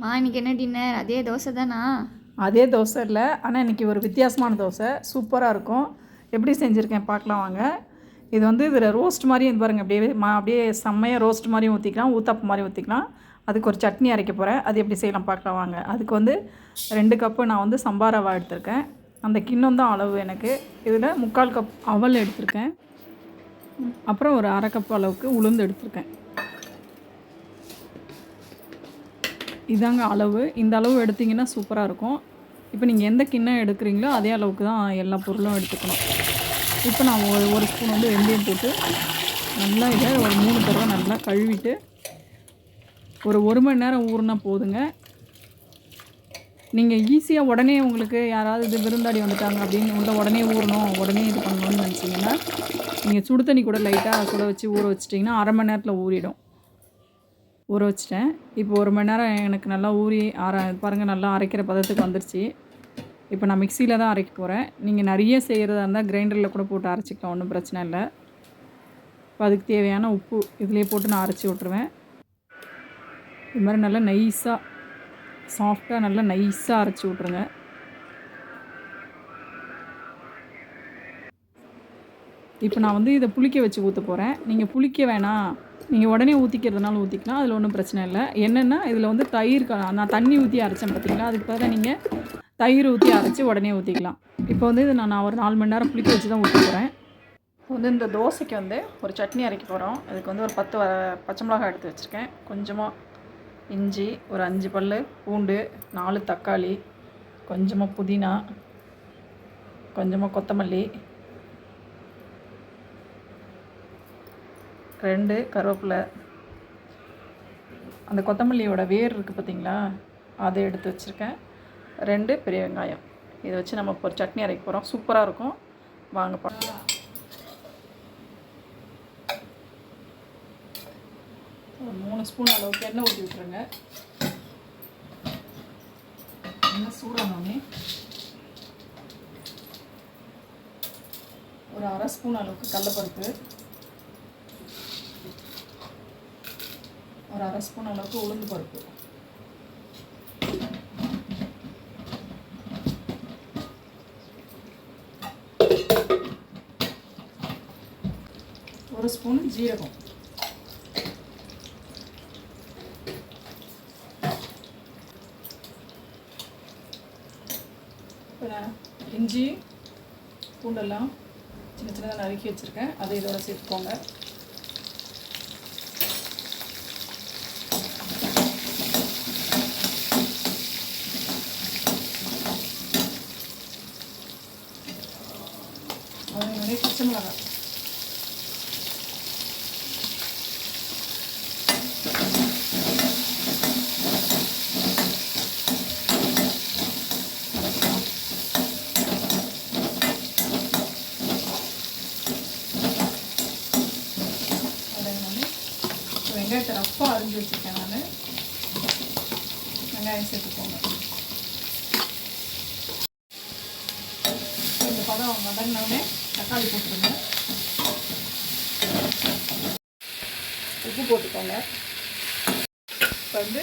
மா இன்னைக்கு என்ன டின்னர் அதே தோசை தானா? அதே தோசை இல்லை ஆனால் இன்றைக்கி ஒரு வித்தியாசமான தோசை. சூப்பராக இருக்கும். எப்படி செஞ்சுருக்கேன் பார்க்கலாம் வாங்க. இது வந்து இதில் ரோஸ்ட் மாதிரியும் இது பாருங்கள் அப்படியே மா அப்படியே செம்மையாக ரோஸ்ட் மாதிரியும் ஊற்றிக்கலாம் ஊத்தாப்பு மாதிரி ஊற்றிக்கலாம் அதுக்கு ஒரு சட்னி அரைக்க போகிறேன் அது எப்படி செய்யலாம் பார்க்கலாம் வாங்க. அதுக்கு வந்து ரெண்டு கப்பு நான் வந்து சம்பா ரவா எடுத்திருக்கேன். அந்த கிண்ணம் தான் அளவு எனக்கு. இதில் முக்கால் கப் அவல் எடுத்திருக்கேன். அப்புறம் ஒரு அரை கப் அளவுக்கு உளுந்து எடுத்திருக்கேன். இதாங்க அளவு. இந்த அளவு எடுத்திங்கன்னா சூப்பராக இருக்கும். இப்போ நீங்கள் எந்த கிண்ணம் எடுக்கிறீங்களோ அதே அளவுக்கு தான் எல்லா பொருளும் எடுத்துக்கணும். இப்போ நான் ஒரு ஒரு ஸ்பூன் வந்து வெந்தயம் போட்டு நல்லா இதை ஒரு மூணு தடவை நல்லா கழுவிட்டு ஒரு ஒரு மணி நேரம் ஊறினா போதுங்க. நீங்கள் ஈஸியாக உடனே உங்களுக்கு யாராவது இது விருந்தாடி வந்துட்டாங்க அப்படின்னு உள்ள உடனே ஊறணும் உடனே இது பண்ணணும்னு நினச்சிங்கன்னா நீங்கள் சுடு தண்ணி கூட லைட்டாக சுட வச்சு ஊற வச்சிட்டிங்கன்னா அரை மணி நேரத்தில் ஊறிடும். ஊற வச்சிட்டேன். இப்போ ஒரு மணி நேரம் எனக்கு நல்லா ஊறி அரை பாருங்கள் நல்லா அரைக்கிற பதத்துக்கு வந்துருச்சு. இப்போ நான் மிக்சியில் தான் அரைக்க போகிறேன் நீங்கள் நிறைய செய்கிறதா இருந்தால் கிரைண்டரில் கூட போட்டு அரைச்சிக்கலாம் ஒன்றும் பிரச்சனை இல்லை. இப்போ அதுக்கு தேவையான உப்பு இதுலேயே போட்டு நான் அரைச்சி விட்ருவேன் இது மாதிரி நல்லா நைஸாக சாஃப்டாக நல்லா நைஸாக அரைச்சி விட்ருங்க இப்போ நான் வந்து இதை புளிக்க வச்சு ஊற்ற போகிறேன் நீங்கள் புளிக்க வேணாம் நீங்கள் உடனே ஊற்றிக்கிறதுனால ஊற்றிக்கலாம் அதில் ஒன்றும் பிரச்சனை இல்லை. என்னென்னா இதில் வந்து தயிர் நான் தண்ணி ஊற்றி அரைச்சேன் பார்த்தீங்களா அதுக்கு பதிலாக நீங்கள் தயிர் ஊற்றி அரைச்சி உடனே ஊற்றிக்கலாம் இப்போ வந்து இது நான் நான் ஒரு நாலு மணி நேரம் புளிக்க வச்சு தான் ஊற்ற போகிறேன் இப்போ வந்து இந்த தோசைக்கு வந்து ஒரு சட்னி அரைக்க போகிறோம் அதுக்கு வந்து ஒரு பத்து வ- பச்சை மிளகாய் எடுத்து வச்சுருக்கேன். கொஞ்சமாக இஞ்சி ஒரு அஞ்சு பல் பூண்டு நாலு தக்காளி கொஞ்சமாக புதினா கொஞ்சமாக கொத்தமல்லி ரெண்டு கருவேப்பிலை. அந்த கொத்தமல்லியோட வேர் இருக்குது பார்த்தீங்களா? அதை எடுத்து வச்சுருக்கேன். ரெண்டு பெரிய வெங்காயம். இதை வச்சு நம்ம இப்போ ஒரு சட்னி அரைக்க போகிறோம் சூப்பராக இருக்கும். வாங்க பார்க்கலாம் ஒரு மூணு ஸ்பூன் அளவுக்கு எண்ணெய் ஊற்றி விட்டுருங்க. எண்ணெய் சூடானோடனே ஒரு அரை ஸ்பூன் அளவுக்கு கடலப்பருப்பு. ஒரு அரை ஸ்பூன் அளவுக்கு உளுந்து பருப்பு. ஒரு ஸ்பூன் ஜீரகம். இஞ்சி பூண்டெல்லாம் சின்ன சின்னதாக நறுக்கி வச்சுருக்கேன். அதை இதோட சேர்த்துக்கோங்க அது நிறைய பச்சை வெங்காயத்தை ரஃப்பாக அரிஞ்சு வச்சுருக்கேன் நான். வெங்காயம் சேர்த்துக்கோங்க. இந்த பதம் வதங்கினோடனே தக்காளி போட்டுருங்க. உப்பு போட்டுக்கோங்க. இப்போ வந்து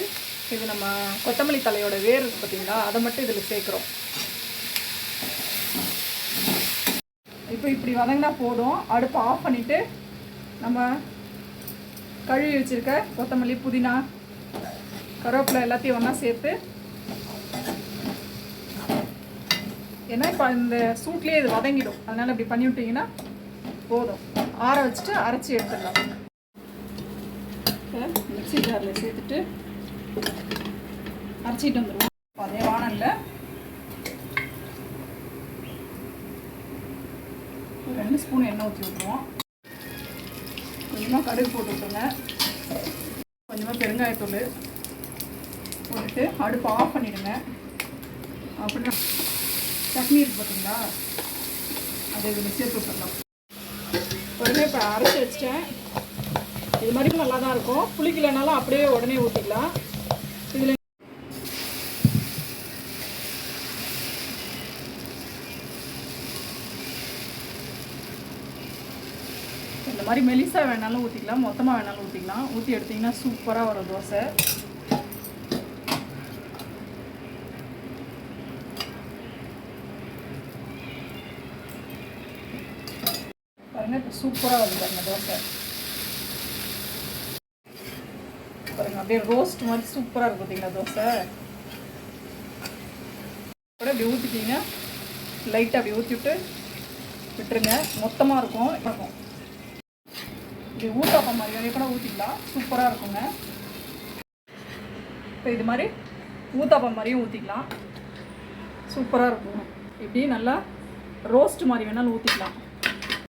இது நம்ம கொத்தமல்லி தலையோட வேர் இருக்குது பார்த்தீங்களா அதை மட்டும் இதில் சேர்க்குறோம். இப்போ இப்படி வதங்கினா போதும். அடுப்பை ஆஃப் பண்ணிவிட்டு நம்ம கழுவி வச்சுருக்க கொத்தமல்லி புதினா கருவேப்பிலை எல்லாத்தையும் ஒன்றா சேர்த்து ஏன்னா இப்போ இந்த சூட்லேயே இது வதங்கிடும். அதனால் இப்படி பண்ணி விட்டீங்கன்னா போதும். ஆற வச்சுட்டு அரைச்சி எடுத்துடலாம். மிக்சி மிக்ஸி ஜாரில் சேர்த்துட்டு அரைச்சிட்டு வந்துடுவோம் அதே வானலில் ரெண்டு ஸ்பூன் எண்ணெய் ஊற்றி விட்டுருவோம். கொஞ்சமாக கடுகு போட்டு விட்டுருங்க. கொஞ்சமாக பெருங்காயத்தூள் போட்டுட்டு அடுப்பு ஆஃப் பண்ணிவிடுங்க அப்படின்னா சட்னி இருக்கு பார்த்தீங்களா? அதை இதில் சேர்த்து விட்டுடலாம் உடனே இப்போ அரைச்சி வச்சிட்டேன். இது மாதிரி நல்லா தான் இருக்கும். புளிக்கலைனாலும் அப்படியே உடனே ஊற்றிக்கலாம் இதில் இந்த மாதிரி மெலிசா வேணாலும் ஊற்றிக்கலாம் மொத்தமாக வேணாலும் ஊற்றிக்கலாம் ஊற்றி எடுத்திங்கன்னா சூப்பராக வரும் தோசை. சூப்பராக வருது அந்த தோசை. பாருங்க அப்படியே ரோஸ்ட் மாதிரி சூப்பராக இருக்கும் பார்த்தீங்களா தோசை? கூட இப்படி ஊற்றிட்டீங்க லைட்டாக அப்படி ஊற்றி விட்டு விட்டுருங்க. மொத்தமாக இருக்கும். இருக்கும். இப்படி ஊத்தாப்பம் மாதிரி வரையும் கூட ஊற்றிக்கலாம் சூப்பராக இருக்குங்க. இப்போ இது மாதிரி ஊத்தாப்பம் மாதிரியும் ஊற்றிக்கலாம் சூப்பராக இருக்கும். இப்படி நல்லா ரோஸ்ட் மாதிரி வேணாலும் ஊற்றிக்கலாம்